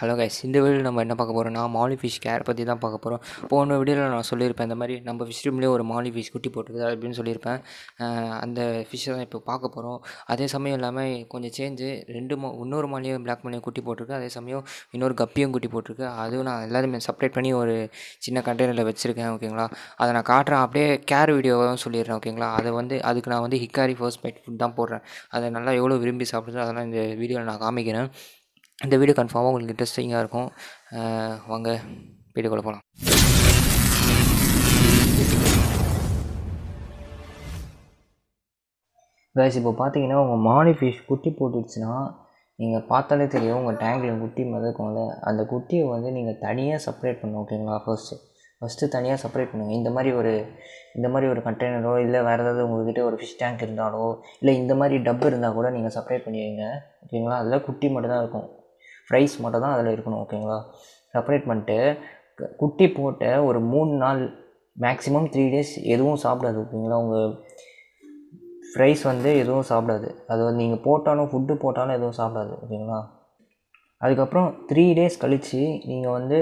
Hello guys இந்த வீடியோவில் நம்ம என்ன பார்க்க போகிறோம்னா மாலி ஃபிஷ் கேர் பற்றி தான் பார்க்க போகிறோம் போன வீடியோவில் நான் சொல்லியிருப்பேன் இந்த மாதிரி நம்ம ஃபிஷ் ரூம்லேயே ஒரு மாலி ஃபிஷ் குட்டி போட்டுருது அப்படின்னு சொல்லியிருப்பேன். அந்த ஃபிஷ்ஷை தான் இப்போ பார்க்க போகிறோம் அதே சமயம் இல்லாமல் கொஞ்சம் சேஞ்சு ரெண்டு மா இன்னொரு மாலியும் பிளாக் மணியும் குட்டி போட்டிருக்கு. அதே சமயம் இன்னொரு கப்பியும் குட்டி போட்டிருக்கு. அதுவும் நான் எல்லாருமே செப்பரேட் பண்ணி ஒரு சின்ன கண்டெய்னரில் வச்சுருக்கேன் ஓகேங்களா அதை நான் காட்டுறேன். அப்படியே கேர் வீடியோவும் சொல்லிடுறேன் ஓகேங்களா அதை வந்து அதுக்கு நான் வந்து ஹிக்காரி ஃபர்ஸ்ட் பைட் ஃபுட் தான் போடுறேன். அதை நல்லா எவ்வளோ விரும்பி சாப்பிடுது அதெல்லாம் இந்த வீடியோவில் நான் காமிக்கிறேன். இந்த வீடியோ கன்ஃபார்மாக உங்களுக்கு இன்ட்ரெஸ்டிங்காக இருக்கும். வாங்க வீடியோக்குள்ளே போகலாம் கைஸ் இப்போ பார்த்தீங்கன்னா உங்கள் மானி ஃபிஷ் குட்டி போட்டுடுச்சுன்னா நீங்கள் பார்த்தாலே தெரியும் உங்கள் டேங்கில் குட்டி மிதக்கும்ல அந்த குட்டியை வந்து நீங்கள் தனியாக செப்பரேட் பண்ணணும் ஓகேங்களா ஃபர்ஸ்ட்டு ஃபஸ்ட்டு தனியாக செப்பரேட் பண்ணுங்கள் இந்த மாதிரி ஒரு இந்த மாதிரி ஒரு கண்டெய்னரோ இல்லை வேறு ஏதாவது உங்கள்கிட்ட ஒரு ஃபிஷ் டேங்க் இருந்தாலோ இல்லை இந்த மாதிரி டப் இருந்தால் கூட நீங்கள் செப்பரேட் பண்ணி வைங்க ஓகேங்களா அதில் குட்டி மட்டும் தான் இருக்கும். ஃப்ரைஸ் மட்டும் தான் அதில் இருக்கணும் ஓகேங்களா செப்பரேட் பண்ணிட்டு குட்டி போட்ட ஒரு மூணு நாள் மேக்ஸிமம் த்ரீ டேஸ் எதுவும் சாப்பிடாது ஓகேங்களா உங்கள் ஃப்ரைஸ் வந்து எதுவும் சாப்பிடாது. அது வந்து நீங்கள் போட்டாலும் ஃபுட்டு போட்டாலும் எதுவும் சாப்பிடாது ஓகேங்களா அதுக்கப்புறம் த்ரீ டேஸ் கழித்து நீங்கள் வந்து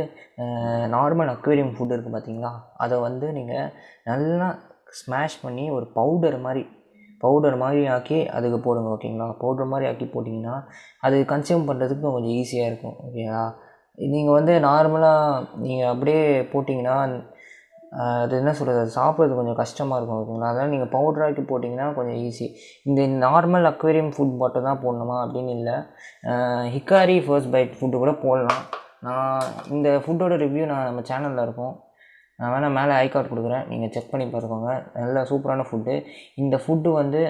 நார்மல் அக்வேரியம் ஃபுட் இருக்குது பார்த்தீங்களா அதை வந்து நீங்கள் நல்லா ஸ்மாஷ் பண்ணி ஒரு பவுடர் மாதிரி பவுடர் மாதிரி ஆக்கி அதுக்கு போடுங்க ஓகேங்களா பவுடர் மாதிரி ஆக்கி போட்டிங்கன்னா அது கன்சியூம் பண்ணுறதுக்கு கொஞ்சம் ஈஸியாக இருக்கும் ஓகேங்களா நீங்கள் வந்து நார்மலாக நீங்கள் அப்படியே போட்டிங்கன்னா அது என்ன சொல்கிறது அது சாப்பிட்றது கொஞ்சம் கஷ்டமாக இருக்கும் ஓகேங்களா அதனால் நீங்கள் பவுடர் ஆக்கி போட்டிங்கன்னா கொஞ்சம் ஈஸி இந்த நார்மல் அக்வேரியம் ஃபுட் மட்டும் தான் போடணுமா அப்படின்னு இல்லை. ஹிக்காரி ஃபர்ஸ்ட் பைட் ஃபுட்டு கூட போடலாம். நான் இந்த ஃபுட்டோட ரிவ்யூ நான் நம்ம சேனலில் இருக்கும். நான் வேணால் மேலே ஐ கார்டு கொடுக்குறேன். நீங்கள் செக் பண்ணி பார்த்துக்கோங்க நல்ல சூப்பரான ஃபுட்டு இந்த ஃபுட்டு வந்து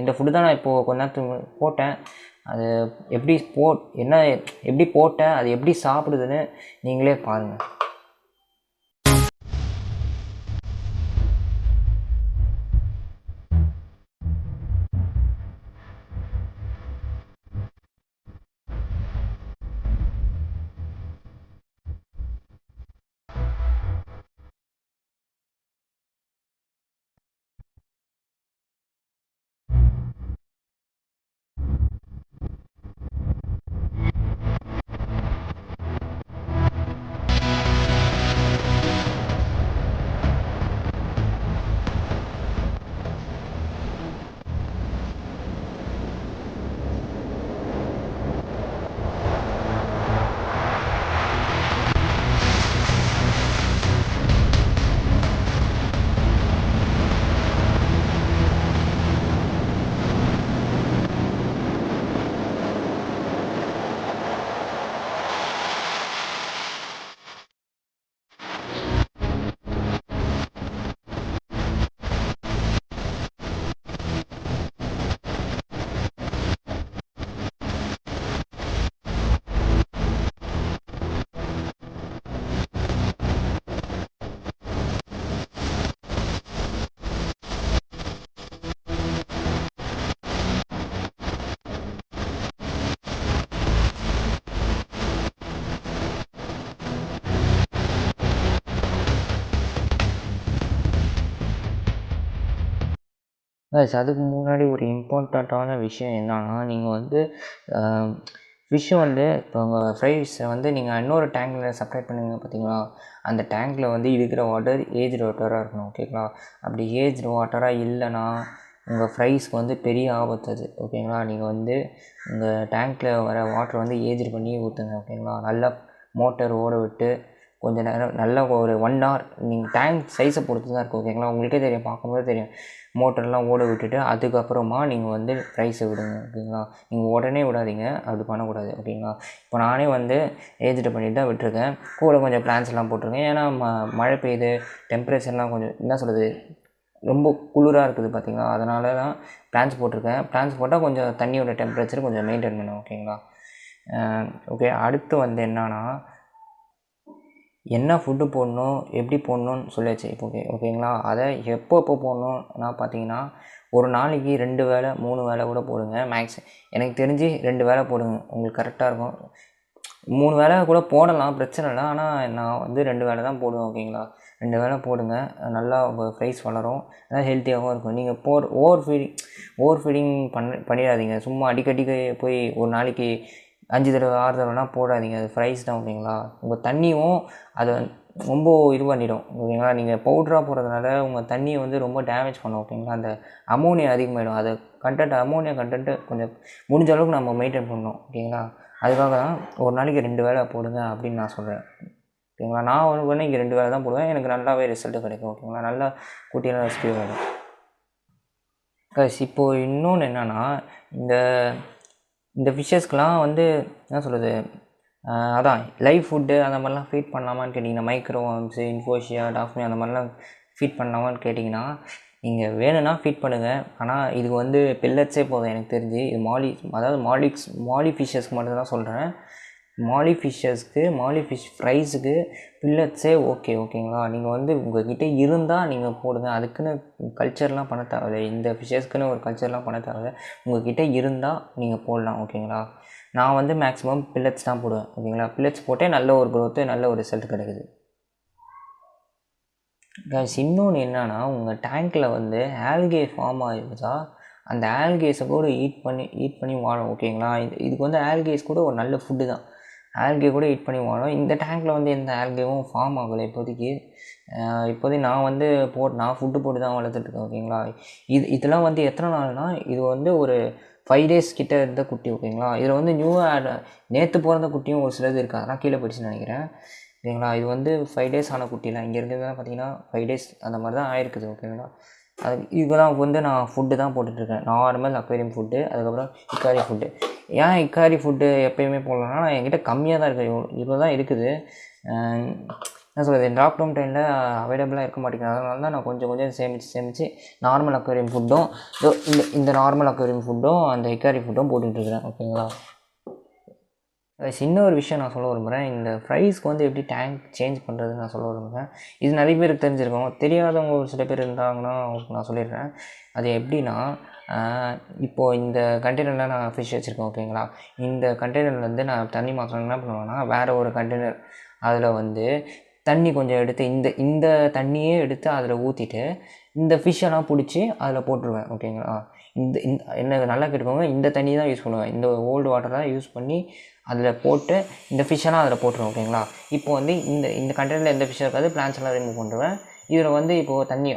இந்த ஃபுட்டு தான் நான் இப்போது கொஞ்ச நேரத்துக்கு போட்டேன். அது எப்படி போ என்ன எப்படி போட்டேன் அது எப்படி சாப்பிடுதுன்னு நீங்களே பாருங்கள் கைஸ் அதுக்கு முன்னாடி ஒரு இம்பார்ட்டண்ட்டான விஷயம் என்னன்னா நீங்கள் வந்து ஃபிஷ்ஷை வந்து இப்போ உங்கள் ஃப்ரைஸை வந்து நீங்கள் இன்னொரு டேங்கில் செப்பரேட் பண்ணுவீங்க பார்த்தீங்களா அந்த டேங்க்கில் வந்து இருக்கிற வாட்டர் ஏஜ்டு வாட்டராக இருக்கணும் ஓகேங்களா அப்படி ஏஜ்டு வாட்டராக இல்லைன்னா உங்கள் ஃப்ரைஸ்க்கு வந்து பெரிய ஆபத்து அது ஓகேங்களா நீங்கள் வந்து உங்கள் டேங்க்கில் வர வாட்டர் வந்து ஏஜ்டு பண்ணி ஊற்றுங்க ஓகேங்களா நல்லா மோட்டர் ஓட விட்டு கொஞ்சம் நேரம் நல்லா ஒரு ஒன் ஹவர் நீங்கள் டேங்க் சைஸை பொறுத்து தான் இருக்குது ஓகேங்களா உங்களுக்கே தெரியும் பார்க்கும்போது தெரியும். மோட்டர்லாம் ஓட விட்டுட்டு அதுக்கப்புறமா நீங்கள் வந்து ப்ரைஸை விடுங்க ஓகேங்களா நீங்கள் உடனே விடாதீங்க அப்படி பண்ணக்கூடாது ஓகேங்களா இப்போ நானே வந்து ஏஜ்டு பண்ணிட்டு தான் விட்டுருக்கேன். கூட கொஞ்சம் பிளான்ஸ்லாம் போட்டிருக்கேன். ஏன்னா ம மழை பெய்யுது டெம்பரேச்சர்லாம் கொஞ்சம் என்ன சொல்கிறது ரொம்ப குளிராக இருக்குது பார்த்தீங்களா அதனால தான் பிளான்ஸ் போட்டிருக்கேன். பிளான்ஸ் போட்டால் கொஞ்சம் தண்ணியோட டெம்பரேச்சர் கொஞ்சம் மெயின்டைன் பண்ணும் ஓகேங்களா ஓகே அடுத்து வந்து என்னன்னா என்ன ஃபுட்டு போடணும் எப்படி போடணும்னு சொல்லியாச்சு. இப்போ ஓகே ஓகேங்களா அதை எப்போ எப்போ போடணும்னா பார்த்தீங்கன்னா ஒரு நாளைக்கு ரெண்டு வேளை மூணு வேளை கூட போடுங்க மேக்ஸ் எனக்கு தெரிஞ்சு ரெண்டு வேளை போடுங்க. உங்களுக்கு கரெக்டாக இருக்கும். மூணு வேளை கூட போடலாம் பிரச்சனை இல்லை. ஆனால் நான் வந்து ரெண்டு வேளை தான் போடுவேன் ஓகேங்களா ரெண்டு வேளை போடுங்க. நல்லா உங்கள் ஃப்ரைஸ் வளரும். நல்லா ஹெல்த்தியாகவும் இருக்கும். நீங்கள் போர் ஓவர் ஃபீடிங் ஓவர் ஃபீடிங் பண்ண பண்ணிடாதீங்க. சும்மா அடிக்கடிக்கு போய் ஒரு நாளைக்கு அஞ்சு தடவை ஆறு தடவைலாம் போடாதீங்க. அது ஃப்ரைஸ் தான் ஓகேங்களா? உங்கள் தண்ணியும் அதை ரொம்ப இது பண்ணிடும் ஓகேங்களா? நீங்கள் பவுட்ராக போடுறதுனால உங்கள் தண்ணியை வந்து ரொம்ப டேமேஜ் பண்ணும் ஓகேங்களா? அந்த அமோனியா அதிகமாகிடும் அது கண்டென்ட் அமோனியா கண்டென்ட்டு கொஞ்சம் முடிஞ்ச அளவுக்கு நம்ம மெயின்டைன் பண்ணணும் ஓகேங்களா? அதுக்காக தான் ஒரு நாளைக்கு ரெண்டு வேளை போடுங்க அப்படின்னு நான் சொல்கிறேன் ஓகேங்களா? நான் ஒரு இங்கே ரெண்டு வேளை தான் போடுவேன். எனக்கு நல்லாவே ரிசல்ட்டு கிடைக்கும் ஓகேங்களா? நல்லா குட்டியெல்லாம் ரெஸ்கியூ ஆகிடும் கைஸ் இப்போது இன்னொன்று என்னென்னா இந்த இந்த ஃபிஷ்ஷஸ்க்கெலாம் வந்து என்ன சொல்கிறது அதான் லைவ் ஃபுட்டு அந்த மாதிரிலாம் ஃபீட் பண்ணலாமான்னு கேட்டிங்கன்னா மைக்ரோவாம்ஸு இன்ஃபோஷியா டாஃப்மி அந்த மாதிரிலாம் ஃபீட் பண்ணலாமான்னு கேட்டிங்கன்னா நீங்கள் வேணும்னா ஃபீட் பண்ணுங்கள் ஆனால் இதுக்கு வந்து பில்லட்ஸே போதும் எனக்கு தெரிஞ்சு. இது மாலி அதாவது மாலிக்ஸ் மாலி ஃபிஷ்ஷஸ்க்கு மட்டும் தான் சொல்கிறேன் மாலி ஃபிஷ்ஷஸ்க்கு மாலி ஃபிஷ் ஃப்ரைஸுக்கு பில்லட்ஸே ஓகே ஓகேங்களா நீங்கள் வந்து உங்கள்கிட்ட இருந்தால் நீங்கள் போடுங்க. அதுக்குன்னு கல்ச்சர்லாம் பண்ண தேவையில்ல. இந்த ஃபிஷ்ஷஸ்க்குன்னு ஒரு கல்ச்சர்லாம் பண்ண தேவையில்லை. உங்கள்கிட்ட இருந்தால் நீங்கள் போடலாம் ஓகேங்களா நான் வந்து மேக்ஸிமம் பில்லட்ஸ் தான் போடுவேன் ஓகேங்களா பில்லட்ஸ் போட்டே நல்ல ஒரு க்ரோத்து நல்ல ஒரு ரிசல்ட் கிடைக்குது. கைஸ் இன்னொன்று என்னன்னா உங்கள் டேங்க்கில் வந்து ஆல்கே ஃபார்ம் ஆகிருச்சா அந்த ஆல்கேஸை கூட ஈட் பண்ணி ஈட் பண்ணி வாழும் ஓகேங்களா இது இதுக்கு வந்து ஆல்கேஸ் கூட ஒரு நல்ல ஃபுட்டு தான். ஆல்கே கூட ஹிட் பண்ணி வாழும். இந்த டேங்க்கில் வந்து எந்த ஆல்கேவும் ஃபார்ம் ஆகலை இப்போதைக்கு. இப்போதைக்கு நான் வந்து போட் நான் ஃபுட்டு போட்டு தான் வளர்த்துட்ருக்கேன் ஓகேங்களா இது இதெல்லாம் வந்து எத்தனை நாள்னா இது வந்து ஒரு ஃபைவ் டேஸ் கிட்டே இருந்த குட்டி ஓகேங்களா இதில் வந்து நியூவாக நேற்று பிறந்த குட்டியும் ஒரு சிலது இருக்குது அதெல்லாம் கீழே போயிடுச்சுன்னு நினைக்கிறேன். ஓகேங்களா இது வந்து ஃபைவ் டேஸ் ஆன குட்டிலாம் இங்கே இருக்கிறதுலாம் பார்த்தீங்கன்னா ஃபைவ் டேஸ் அந்த மாதிரி தான் ஆயிருக்குது ஓகேங்களா அது இதுதான் வந்து நான் ஃபுட்டு தான் போட்டுட்ருக்கேன். நார்மல் அக்வேரியம் ஃபுட்டு அதுக்கப்புறம் இக்காரி ஃபுட்டு ஏன் இக்காரி ஃபுட்டு எப்பயுமே போடலன்னா நான் என்கிட்ட கம்மியாக தான் இருக்குது இவ்வளோ தான் இருக்குது. என்ன சொல்கிறது லாக்டவுன் டைமில் அவைலபிளாக இருக்க மாட்டேங்குது. அதனால தான் நான் கொஞ்சம் கொஞ்சம் சேமித்து சேமித்து நார்மல் அக்வேரியம் ஃபுட்டும் இந்த இந்த நார்மல் அக்வேரியம் ஃபுட்டும் அந்த இக்காரி ஃபுட்டும் போட்டுட்ருக்குறேன். ஓகேங்களா இன்னொரு விஷயம் நான் சொல்ல விரும்புகிறேன் இந்த ஃப்ரைஸ்க்கு வந்து எப்படி டேங்க் சேஞ்ச் பண்ணுறதுன்னு நான் சொல்ல விரும்புகிறேன் இது நிறைய பேருக்கு தெரிஞ்சிருக்கோம். தெரியாதவங்க ஒரு சில பேர் இருந்தாங்கன்னா அவங்களுக்கு நான் சொல்லிடுறேன். அது எப்படின்னா இப்போது இந்த கண்டெய்னரில் நான் ஃபிஷ் வச்சுருக்கேன் ஓகேங்களா இந்த கண்டெய்னர்லேருந்து நான் தண்ணி மாற்றணும் என்ன பண்ணுவேன்னா வேறு ஒரு கண்டெய்னர் அதில் வந்து தண்ணி கொஞ்சம் எடுத்து இந்த இந்த தண்ணியே எடுத்து அதில் ஊற்றிட்டு இந்த ஃபிஷ்ஷெல்லாம் பிடிச்சி அதில் போட்டுருவேன் ஓகேங்களா இந்த இந்த என்ன நல்லா கேட்டுக்கோங்க இந்த தண்ணி தான் யூஸ் பண்ணுவேன். இந்த ஓல்டு வாட்டர் தான் யூஸ் பண்ணி அதில் போட்டு இந்த ஃபிஷ்ஷெல்லாம் அதில் போட்டுருவேன் ஓகேங்களா இப்போ வந்து இந்த இந்த கண்டெய்னரில் எந்த ஃபிஷ்ஷும் இருக்காது பிளான்ஸ் எல்லாம் ரிமூவ் பண்ணுவேன் இதில் வந்து இப்போது தண்ணி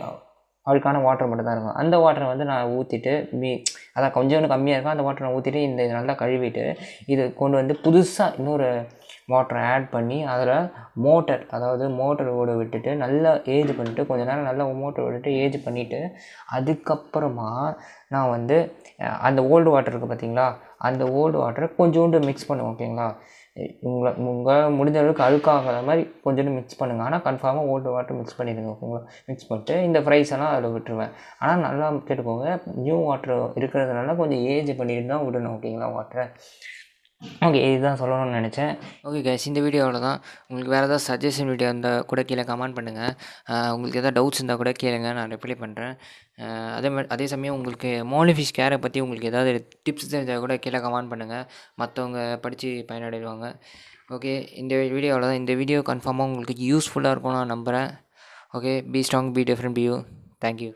அவளுக்கான வாட்டர் மட்டும் தான் இருக்கும். அந்த வாட்டரை வந்து நான் ஊற்றிட்டு மீ அதான் கொஞ்சம் கம்மியாக இருக்கும். அந்த வாட்டரை நான் ஊற்றிட்டு இந்த நல்லா கழுவிட்டு இது கொண்டு வந்து புதுசாக இன்னொரு வாட்டரை ஆட் பண்ணி அதில் மோட்டர் அதாவது மோட்டர் ஓட விட்டுட்டு நல்லா ஏஜ் பண்ணிவிட்டு கொஞ்ச நேரம் நல்லா மோட்டர் விட்டுட்டு ஏஜ் பண்ணிவிட்டு அதுக்கப்புறமா நான் வந்து அந்த ஓல்டு வாட்டர் இருக்குது பார்த்தீங்களா அந்த ஓல்டு வாட்டரை கொஞ்சோண்டு மிக்ஸ் பண்ணுவேன் ஓகேங்களா உங்களை உங்கள் முடிஞ்ச அளவுக்கு அழுக்காகிற மாதிரி கொஞ்சோண்டு மிக்ஸ் பண்ணுங்கள் ஆனால் கன்ஃபார்மாக ஓல்டு வாட்டர் மிக்ஸ் பண்ணிடுங்க ஓகேங்களா மிக்ஸ் பண்ணிட்டு இந்த ஃப்ரைஸ் எல்லாம் அதில் விட்டுருவேன். ஆனால் நல்லா கேட்டுக்கோங்க நியூ வாட்டர் இருக்கிறதுனால கொஞ்சம் ஏஜ் பண்ணிட்டு தான் விடணும் ஓகேங்களா வாட்டரை ஓகே இதுதான் சொல்லணும்னு நினச்சேன். ஓகே கேஸ் இந்த வீடியோவில் தான் உங்களுக்கு வேறு ஏதாவது சஜஷன் வீடியோ இருந்தால் கூட கீழே கமெண்ட் பண்ணுங்கள் உங்களுக்கு எதாவது டவுட்ஸ் இருந்தால் கூட கேளுங்க நான் ரிப்ளை பண்ணுறேன் அதே மாதிரி அதே சமயம் உங்களுக்கு மோலிஃபிஷ் கேரை பற்றி உங்களுக்கு ஏதாவது டிப்ஸ் தெரிஞ்சால் கூட கீழே கமெண்ட் பண்ணுங்கள் மற்றவங்க படித்து பயனடைவாங்க. ஓகே இந்த வீடியோவில் தான் இந்த வீடியோ கன்ஃபார்மாக உங்களுக்கு யூஸ்ஃபுல்லாக இருக்கும் நான் நம்புகிறேன் okay be strong be different be you thank you